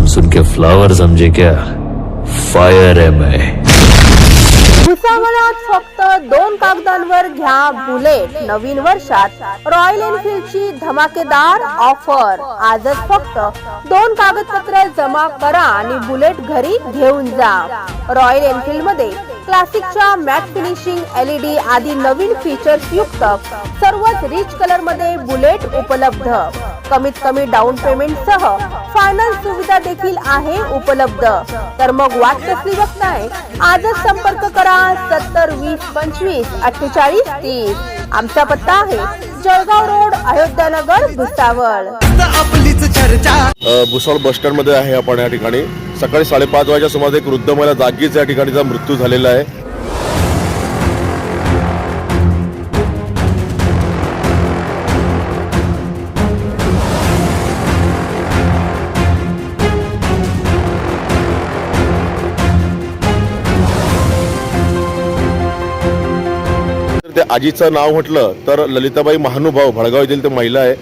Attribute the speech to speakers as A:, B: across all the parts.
A: नाम सुन के फ्लावर समझे क्या? फायर है मैं।
B: भुसावळात फक्त दोन कागदांवर घ्या बुलेट. नवीन वर्षात रॉयल एनफील्डची धमाकेदार ऑफर आजच फक्त दोन कागदपत्र जमा करा आणि बुलेट घरी घेऊन जा. रॉयल एनफील्डमध्ये क्लासिकच्या मॅट फिनिशिंग एलईडी आदी नवीन फीचर्स युक्त सर्वच रिच कलरमध्ये बुलेट उपलब्ध. कमीत कमी डाऊन पेमेंट सह फायनान्स सुविधा देखील आहे उपलब्ध. तर मग वाट कसली बघताय? आजच संपर्क करा. सत्तर वीस पंचवीस अठ्ठेचाळीस तीस. आमचा पत्ता आहे जळगाव रोड अयोध्यानगर भुसावळ.
C: भुसावळ बस स्टँडमध्ये आहे आपण या ठिकाणी. सकाळी साडेपाच वाजच्या सुमारे एक वृद्ध महिला जागीच या ठिकाणीचा मृत्यू झालेला आहे. आजीचं नाव म्हटलं तर ललिताबाई महानुभाव भडगाव येथील ते महिला आहे.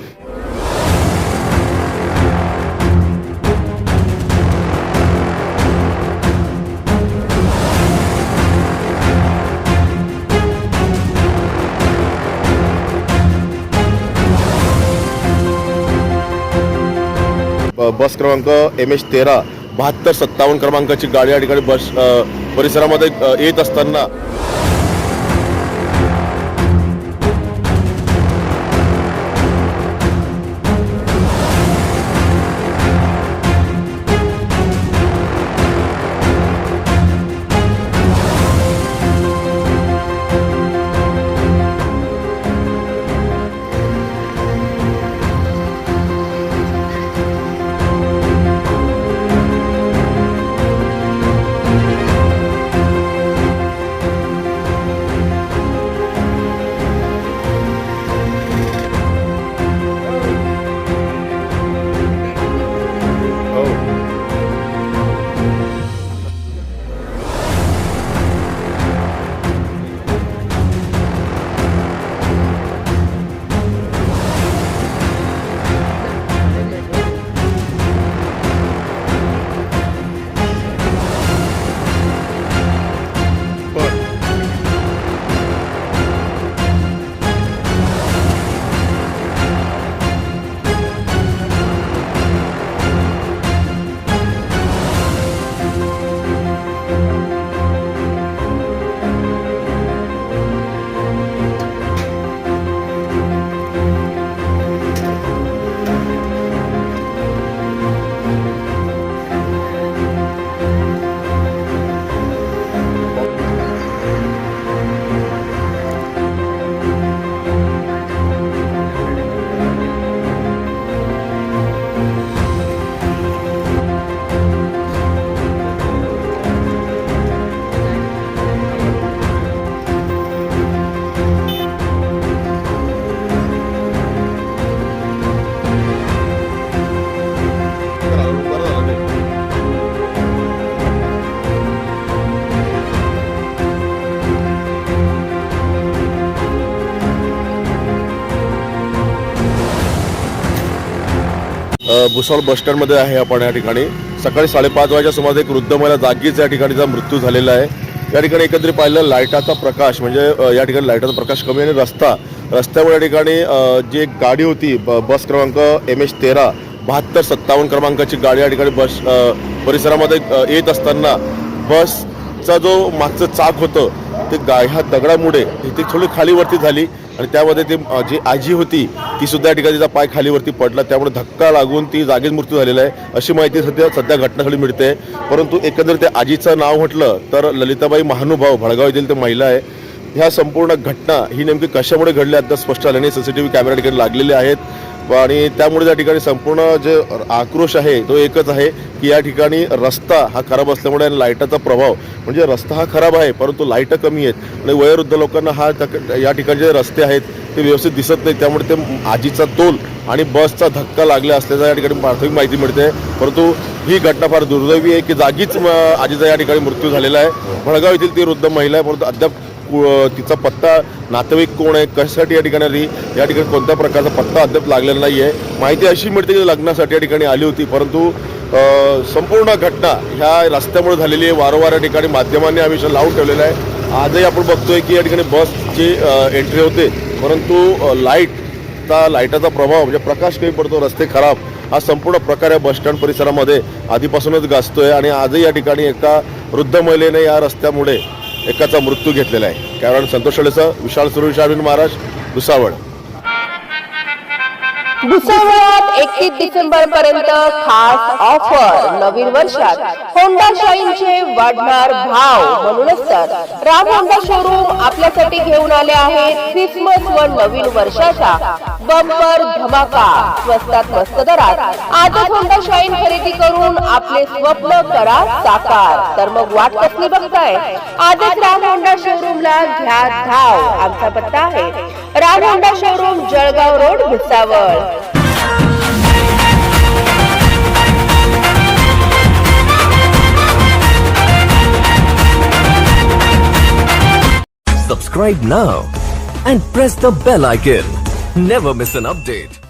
C: बस क्रमांक एम एच तेरा बहात्तर सत्तावन्न क्रमांकाची गाडी या ठिकाणी बस परिसरामध्ये येत असताना भुसावळ बसस्टँडमध्ये आहे आपण या ठिकाणी. सकाळी साडेपाच वाजच्या सुमार एक वृद्ध महिला जागीच या ठिकाणीचा मृत्यू झालेला आहे. या ठिकाणी एकत्रित पाहिलं लाईटाचा प्रकाश म्हणजे या ठिकाणी लाईटाचा प्रकाश कमी आणि रस्ता रस्त्यामुळे या ठिकाणी जी एक गाडी होती ब- बस क्रमांक एम एच तेरा बहात्तर सत्तावन्न क्रमांकाची गाडी या ठिकाणी बस परिसरामध्ये येत असताना बस चा जो मागचं चाक होतं ते गा ह्या दगडामुळे ती थोडी खालीवरती झाली आणि त्यामध्ये ती जी आजी होती ती सुद्धा या ठिकाणी तिचा पाय खालीवरती पडला. त्यामुळे धक्का लागून ती जागीच मृत्यू झालेला आहे. अशी माहिती सध्या सध्या घटनास्थळी मिळते. परंतु एकंदर त्या आजीचं नाव म्हटलं तर ललिताबाई महानुभाव भडगाव येथील ते महिला आहे. ह्या संपूर्ण घटना ही नेमकी कशामुळे घडली आता स्पष्ट आल्याने व्ही कॅमेरा ठिकाणी लागलेले आहेत. आणि त्यामुळे त्या ठिकाणी संपूर्ण जे आक्रोश आहे तो एकच आहे की या ठिकाणी रस्ता हा खराब असल्यामुळे आणि लाईटाचा प्रभाव म्हणजे रस्ता हा खराब आहे परंतु लाईटं कमी आहेत आणि वयोवृद्ध लोकांना हा या ठिकाणी जे रस्ते आहेत ते व्यवस्थित दिसत नाही त्यामुळे ते आजीचा तोल आणि बसचा धक्का लागला असल्याचा या ठिकाणी प्राथमिक माहिती मिळते. परंतु ही घटना फार दुर्दैवी आहे की जागीच आजीचा या ठिकाणी मृत्यू झालेला आहे. भडगाव येथील ती वृद्ध महिला आहे परंतु अद्याप तिचा पत्ता नातेवाईक कोण आहे कशासाठी या ठिकाणी आली या ठिकाणी कोणत्या प्रकारचा पत्ता अद्याप लागलेला नाही आहे माहिती अशी मिळते की लग्नासाठी या ठिकाणी आली होती परंतु संपूर्ण घटना ह्या रस्त्यामुळे झालेली आहे. वारंवार या ठिकाणी माध्यमांनी हा विषय लावून ठेवलेला आहे. आजही आपण बघतोय की या ठिकाणी बसची एंट्री होते परंतु लाईटचा लाईटाचा प्रभाव म्हणजे प्रकाश कमी पडतो रस्ते खराब हा संपूर्ण प्रकार या बसस्टँड परिसरामध्ये आधीपासूनच गाजतोय. आणि आजही या ठिकाणी एका वृद्ध महिलेने या रस्त्यामुळे एकाचा मृत्यू घेतलेला आहे. कारण संतोष विशाल सुरेश अरविंद महाराज भुसावळ.
B: भुसावळात एकतीस डिसेंबर पर्यंत खास ऑफर नवीन वर्षात. होंडा शाईनचे वाढणार भाव म्हणूनच तर राम होंडा शोरूम आपल्यासाठी घेऊन आले आहेत क्रिसमस व नवीन वर्षाचा बंपर धमाका. स्वस्तात मस्त दरात. आजच होंडा शाईन खरेदी करून आपले स्वप्न करा साकार. तर मग वाट कसली बघताय? आजच राम होंडा शोरूमला घ्या धाव. आमचा पत्ता आहे Ram showroom Jalgaon road Bhusawal
D: Subscribe now and press the bell icon. Never miss an update.